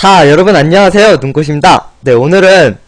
자, 여러분 안녕하세요. 눈꽃입니다. 네, 오늘은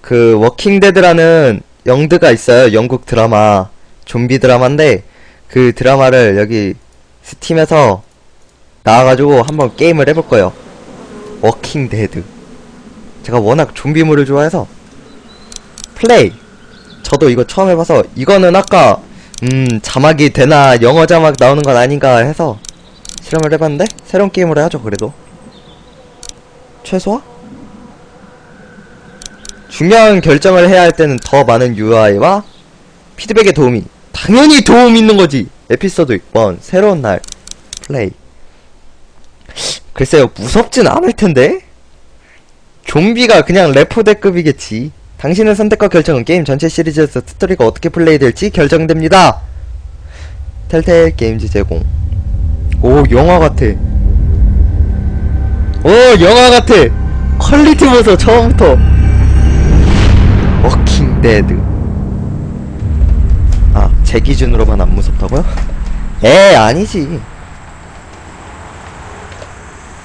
그 워킹데드라는 영드가 있어요. 영국 드라마, 좀비 드라마인데 그 드라마를 여기 스팀에서 나와가지고 한번 게임을 해볼 거예요. 워킹데드. 제가 워낙 좀비물을 좋아해서 플레이. 저도 이거 처음 해봐서 이거는 아까 음 자막이 되나 영어 자막 나오는 건 아닌가 해서 실험을 해봤는데 새로운 게임으로 하죠 그래도. 최소화? 중요한 결정을 해야 할 때는 더 많은 UI와 피드백의 도움이 당연히 도움 있는 거지. 에피소드 1번 새로운 날 플레이. 글쎄요 무섭진 않을 텐데? 좀비가 그냥 레포대급이겠지. 당신의 선택과 결정은 게임 전체 시리즈에서 스토리가 어떻게 플레이될지 결정됩니다. 텔텔 게임즈 제공. 오 영화 같아 오 영화 같아. 퀄리티 보소 처음부터. 워킹 데드. 아 제 기준으로만 안 무섭다고요? 에 아니지.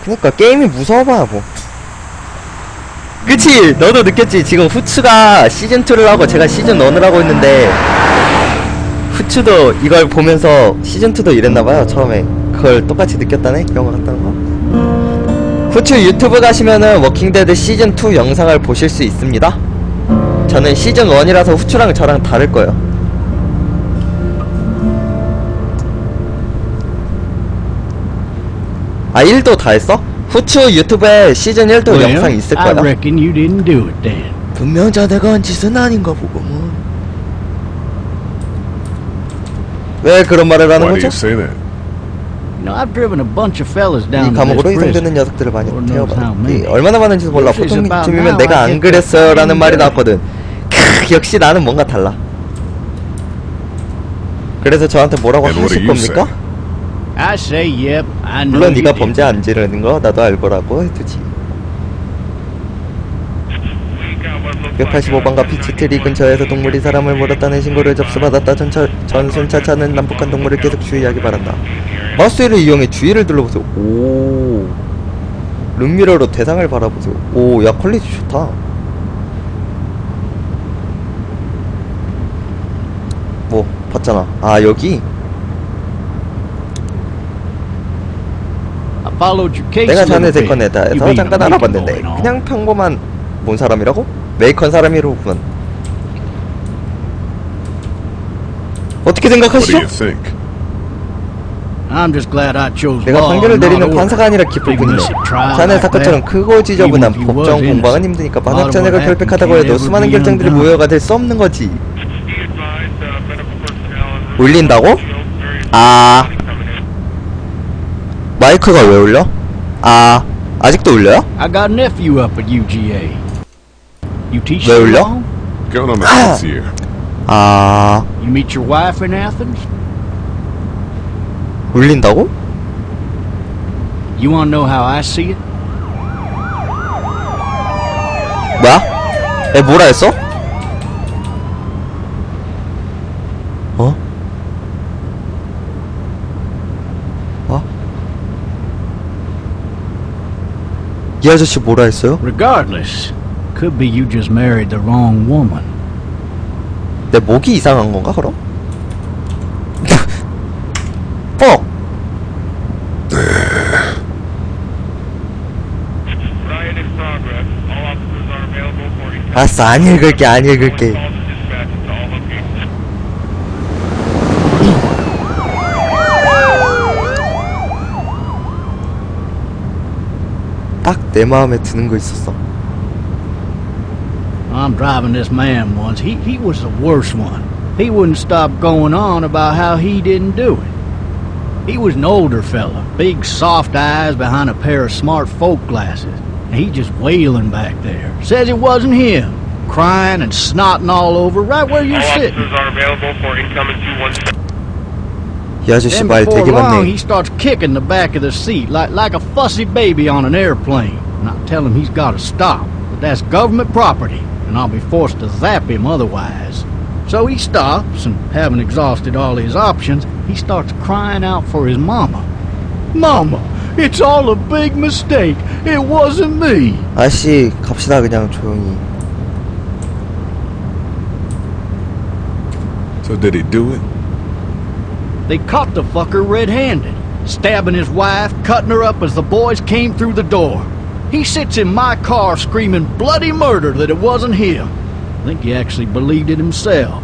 그니까 게임이 무서워봐야 뭐. 그치? 너도 느꼈지? 지금 후츠가 시즌2를 하고 제가 시즌1을 하고 있는데 후츠도 이걸 보면서 시즌2도 이랬나봐요 처음에. 그걸 똑같이 느꼈다네? 영화 같다는 거 후추 유튜브 가시면은 워킹데드 시즌2 영상을 보실 수 있습니다. 저는 시즌1이라서 후추랑 저랑 다를 거예요. 아, 1도 다 했어? 후추 유튜브에 시즌 1도 영상 있을 거야. 분명 자네가 한 짓은 아닌가 보구먼. 왜 그런 말을 하는 거죠? You say that? You know, I've driven a bunch of fellas 이 down to 감옥으로 this. 이송되는 녀석들을 많이. 이 얼마나 많은지도 몰라. 보통쯤이면 내가 안 그랬어요. 라는 the 말이 나왔거든. 크, 역시 나는 뭔가 달라. 그래서 저한테 뭐라고 And what 하실 do you say? 겁니까? I say, yep, I know 물론 you 네가 did. 범죄 안 지르는 거 나도 알거라고 해두지. 185번가 피치트리 근처에서 동물이 사람을 물었다는 신고를 접수받았다. 전차, 전순차차는 남북한 동물을 계속 주의하기 바란다. 마우스를 이용해 주위를 둘러보세요. 오. 룸미러로 대상을 바라보세요. 오, 야 퀄리티 좋다. 뭐 봤잖아. 아 여기 내가 자네 에다에서 being 잠깐 알아봤는데. 그냥 평범한 뭔 사람이라고? 메이컨 사람이로구만. 어떻게 생각하시죠? you think? I'm just glad I chose 내가 판결을 내리는. 판사가 아니라 trial 자네 사건처럼. 크고 지저분한 법정 공방은 힘드니까 만약 자네가 결백하다고 해도 수많은 결정들이. 무효가 될 수 없는 거지. 울린다고? 아 마이크가 왜 울려? 아 아직도 울려요? I got a nephew up at UGA. You teach 왜 him 울려? law? Going on the fifth year. 아 You meet your wife in Athens? 울린다고? You want to know how I see it? 뭐야? 애 뭐라 했어? 어? 어? 이 아저씨 뭐라 했어요? Regardless, could be you just married the wrong woman. 내 목이 이상한 건가 그럼? 어! Riot in progress. All officers are available for incoming 알았어 안 읽을게 안 읽을게. 딱 내 마음에 드는 거 있었어 I'm driving this man once. He he was the worst one. He wouldn't stop going on about how he didn't do it. He was an older fella, big soft eyes behind a pair of smart folk glasses. And he just wailing back there. Says it wasn't him. Crying and snotting all over right where you're All sitting. officers are available for incoming 217. 이 아저씨 Then 말 before 되게 long, 많네 he starts kicking the back of the seat like like a fussy baby on an airplane. And I tell him he's got to stop, but that's government property, and I'll be forced to zap him otherwise. So he stops, and having exhausted all his options, he starts crying out for his mama. Mama, it's all a big mistake. It wasn't me. 아씨 갑시다 그냥 조용히 So did he do it? They caught the fucker red-handed, stabbing his wife, cutting her up as the boys came through the door. He sits in my car screaming bloody murder that it wasn't him. I think he actually believed it himself.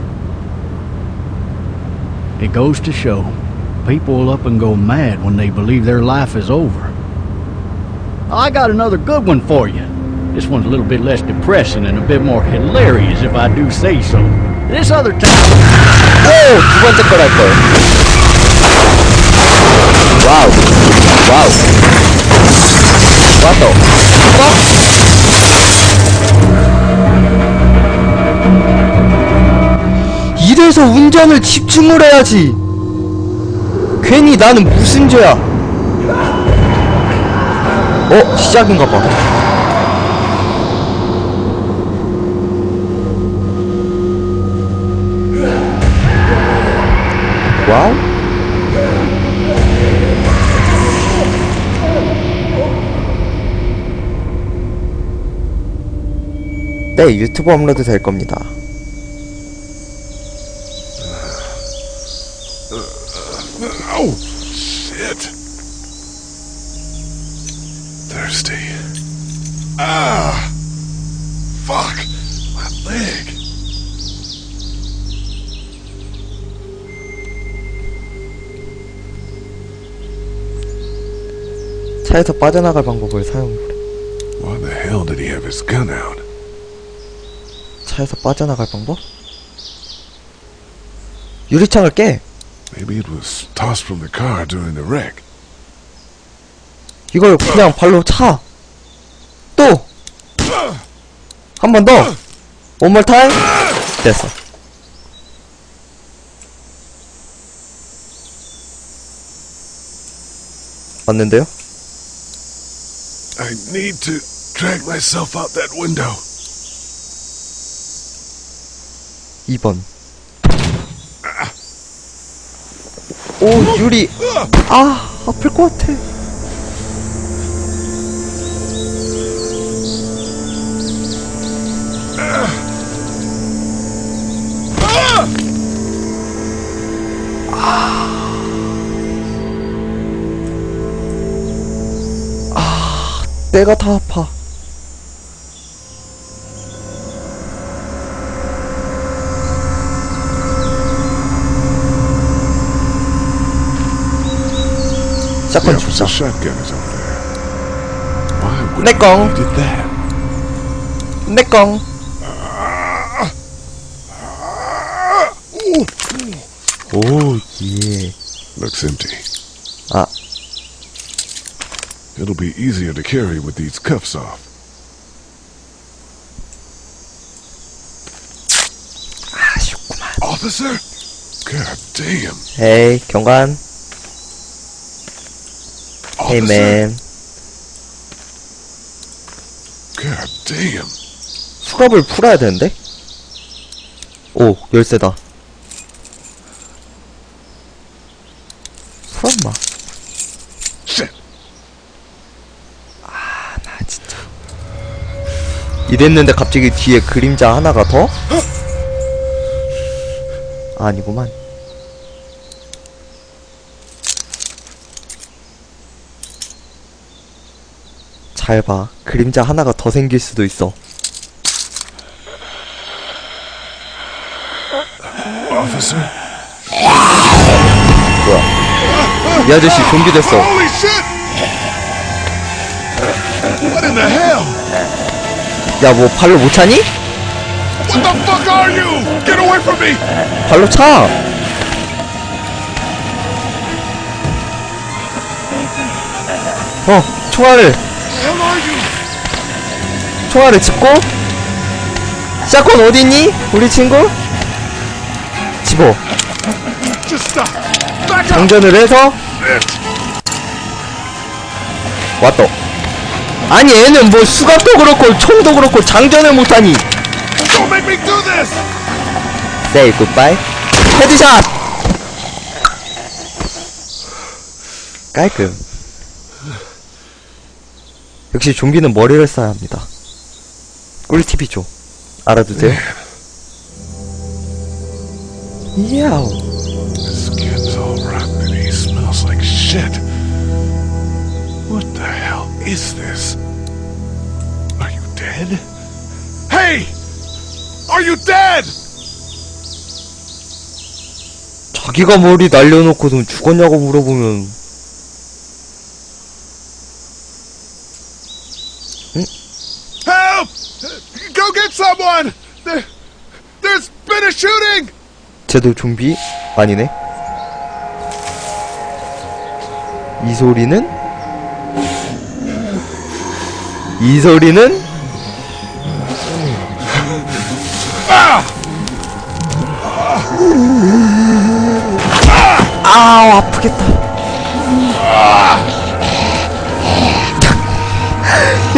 It goes to show, people will up and go mad when they believe their life is over. I got another good one for you. This one's a little bit less depressing and a bit more hilarious if I do say so. This other time... whoa! What the correct. Wow. Wow. 우 와우 왔다 어? 이래서 운전을 집중을 해야지 괜히 나는 무슨 죄야 어? 시작인가 봐 네 유튜브 업로드 될 겁니다 Oh, shit. Thirsty. Ah! Fuck! My leg. 차에서 빠져나갈 방법을 사용해보래 Why the hell did he have his gun out? 차에서 빠져나갈 방법? 유리창을 깨 Maybe it was tossed from the car during the wreck. 이걸 그냥 발로 차 또! 한 번 더! One more time! 됐어 맞는데요? I need to drag myself out that window. 2번. 오 유리. 아 아플 것 같아 아 내가 다 아파 The 샷건 officer's 주자 shotgun is over there. Why would Let he go. have did that? 내꺼 오예 Looks empty. 아 It'll be easier to carry with these cuffs off. 아쉽구만 Officer? God damn. 에이 경관 Officer? 맨 God damn. 수갑을 풀어야 되는데 오 열쇠다 풀었나 Shit. 나 진짜 이랬는데 갑자기 뒤에 그림자 하나가 더? 아니구만 잘 봐. 그림자 하나가 더 생길 수도 있어. Officer? 뭐야. 이 아저씨 좀비 됐어. Holy shit! What in the hell? 야, 뭐 발로 못 차니? What the fuck are you? Get away from me! 발로 차! 어, 총알을? 총알을 짚고, 샷건 어딨니? 우리 친구? 집어. 장전을 해서, 왔다. 아니, 얘는 뭐 수갑도 그렇고, 총도 그렇고, 장전을 못하니. Say goodbye. 헤드샷! 깔끔. 역시 좀비는 머리를 써야 합니다. 꿀팁이죠. 알아두세요. 야우. His skin's all rotten and he smells like shit. What the hell is this? Are you dead? Hey! Are you dead? 자기가 머리 날려놓고도 죽었냐고 물어보면 Help! Go get someone! There, there's been a shooting! 쟤도 좀비? 아니네. 이 소리는? 이 소리는? 아우 아프겠다.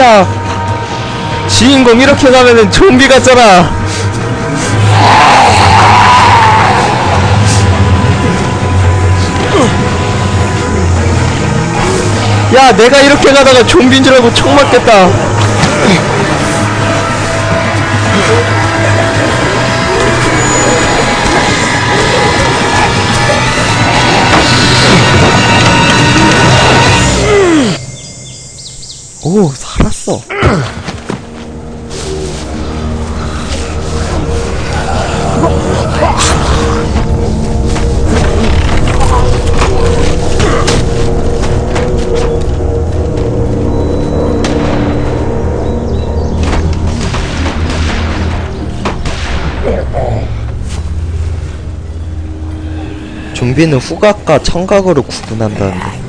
야, 주인공 이렇게 가면은 좀비 같잖아. 야, 내가 이렇게 가다가 좀비인 줄 알고 총 맞겠다. 오, 좀비는 후각과 청각으로 구분한다는데.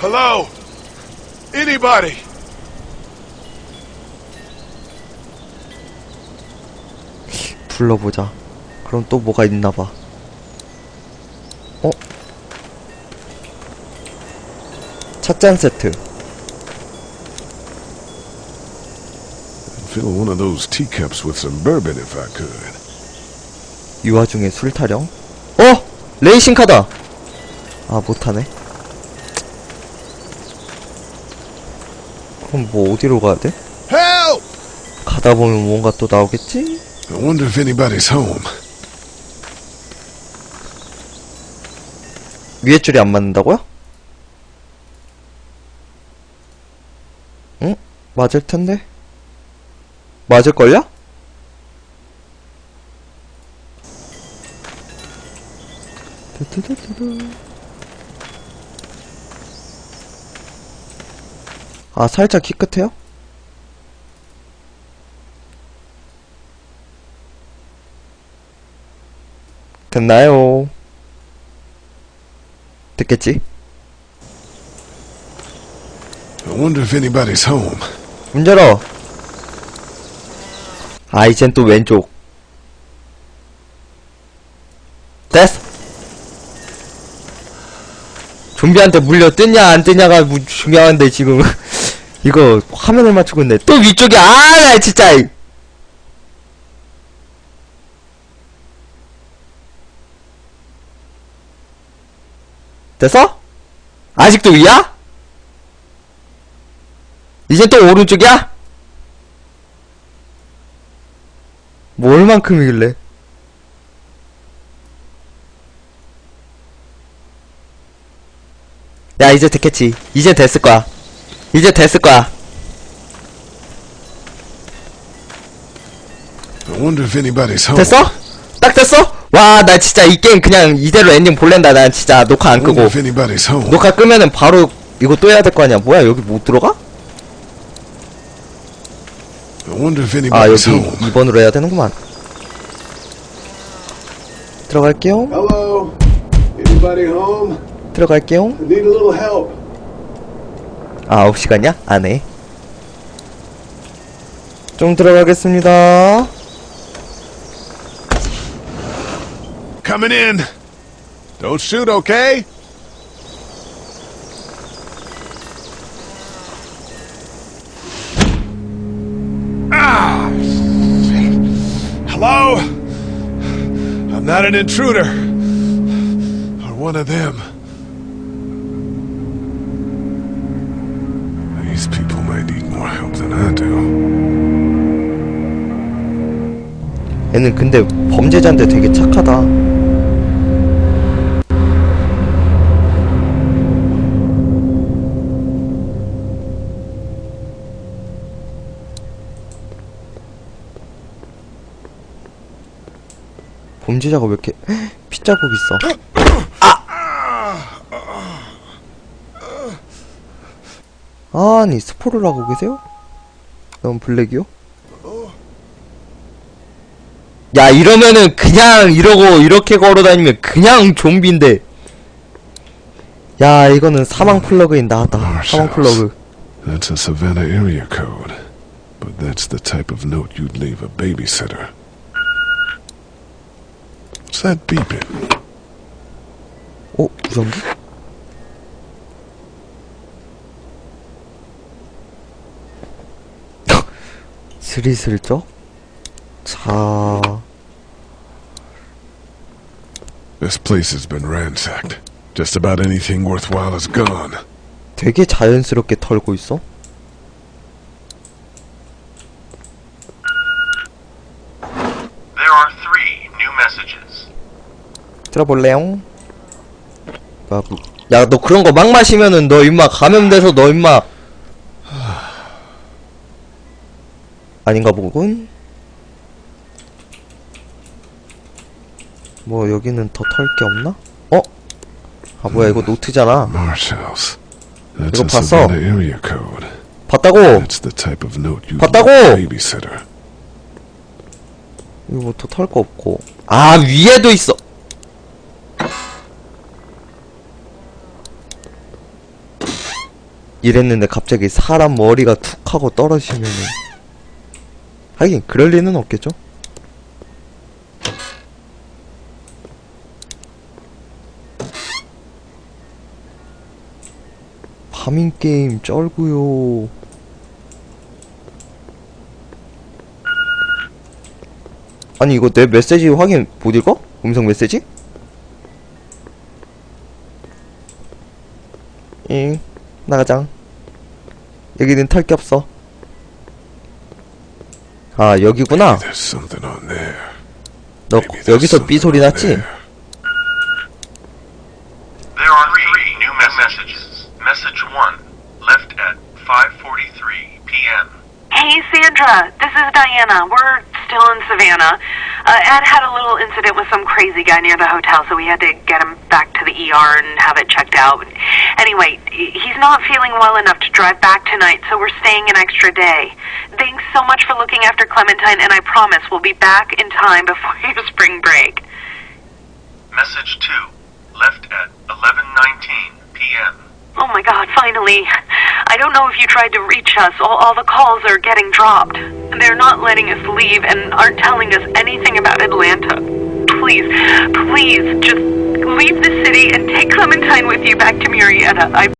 Hello? Anybody? 불러보자. 그럼 또 뭐가 있나봐. 어? 찻잔 세트. Fill one of those teacups with some bourbon if I could. 이 와중에 술 타령? 어! 레이싱 카다! 아, 못하네. 그럼 뭐 어디로 가야 돼? Help! 가다 보면 뭔가 또 나오겠지? I wonder if anybody's home. 위에 줄이 안 맞는다고요? 응? 맞을 텐데? 맞을걸요? 아, 살짝 키 끝에요? 됐나요? 됐겠지? I wonder if anybody's home. 문 열어. 아, 이젠 또 왼쪽. 됐어. 좀비한테 물려 뜨냐 안 뜨냐가 무- 중요한데 지금 이거 화면을 맞추고 있네. 또 위쪽이야. 아, 나 진짜. 됐어? 아직도 위야? 이제 또 오른쪽이야? 뭐 얼만큼이길래? 야 이제 됐겠지 이제 됐을 거야 이제 됐을 거야. 됐어? 딱 됐어? 와 나 진짜 이 게임 그냥 이대로 엔딩 볼랜다 난 진짜 녹화 안 끄고. 녹화 끄면은 바로 이거 또 해야 될 거 아니야 뭐야 여기 못 들어가? Wonder if 아 anybody's 여기 home. 2번으로 해야 되는구만 들어갈게요 Hello? Anybody home? 들어갈게요 I need a little help. 아 9시간이야? 안해 좀 들어가겠습니다 Coming in. Don't shoot, okay? An intruder. Or one of them. These people might need more help than I do. 얘는 근데 범죄자인데 되게 착하다. 범죄자가 왜 이렇게 핏자국 있어? 아! 아니 스포를 하고 계세요? 너무 블랙이요? 야 이러면은 그냥 이러고 이렇게 걸어다니면 그냥 좀비인데 야 이거는 사망 플러그인 나왔다 사망 플러그 That's a Savannah area code. But that's the type of note you'd leave a babysitter. What's that beeping? 어? 무전기? 스리슬쩍? 자... This place has been ransacked. Just about anything worthwhile is gone. 되게 자연스럽게 털고 있어 There are three new messages. 들어볼래요? 야너 그런 거 막 마시면은 너 임마 감염돼서 너 임마 아닌가 보군 뭐 여기는 더 털 게 없나? 어? 아 뭐야 이거 노트잖아 이거 봤어. 봤다고! 봤다고! 이거 뭐 더 털 거 없고 아 위에도 있어 이랬는데 갑자기 사람 머리가 툭 하고 떨어지면은 하긴 그럴 리는 없겠죠 파밍 게임 쩔구요 아니 이거 내 메시지 확인 못 읽어? 음성 메시지? 나가장 여기는 털 게 없어 아 여기구나. 너 여기서 삐 소리 났지? there. There are three new messages. Message one, left at 5:43 p.m. Hey, Sandra. This is Diana. We're still in Savannah. Uh, Ed had a little incident with some crazy guy near the hotel, so we had to get him back to the ER and have it checked out. Anyway, he's not feeling well enough to drive back tonight, so we're staying an extra day. Thanks so much for looking after Clementine, and I promise we'll be back in time before your spring break. Message two, left at 11:19 p.m. Oh my god, finally. I don't know if you tried to reach us. All, all the calls are getting dropped. They're not letting us leave and aren't telling us anything about Atlanta. Please, please, just leave the city and take Clementine with you back to Murrieta. I